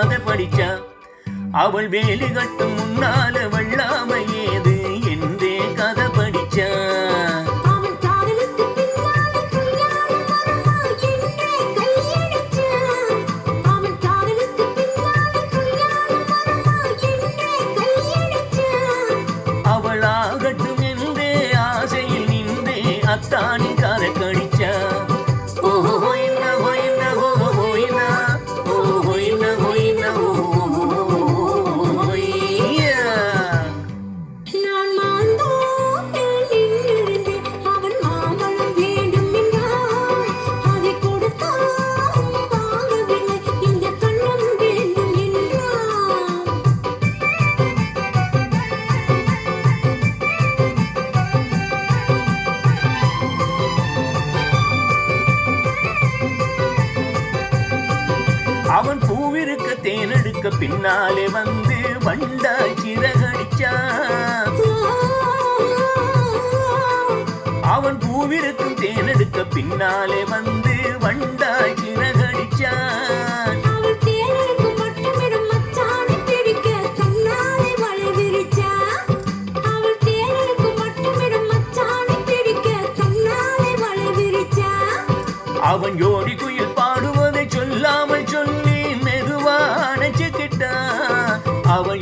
தெரியாத படிச்சா அவள் வேலி கட்டும் முன்னால வல்லாமை ஏது என்றே கதை படிச்சா. தேனெடுக்க பின்னாலே வந்து வண்டா சிறகடிச்சா அவன் பூவிருக்கும் தேனெடுக்க பின்னாலே வந்து வண்டா சிறகடிச்சான். அவன் யோடி அவள்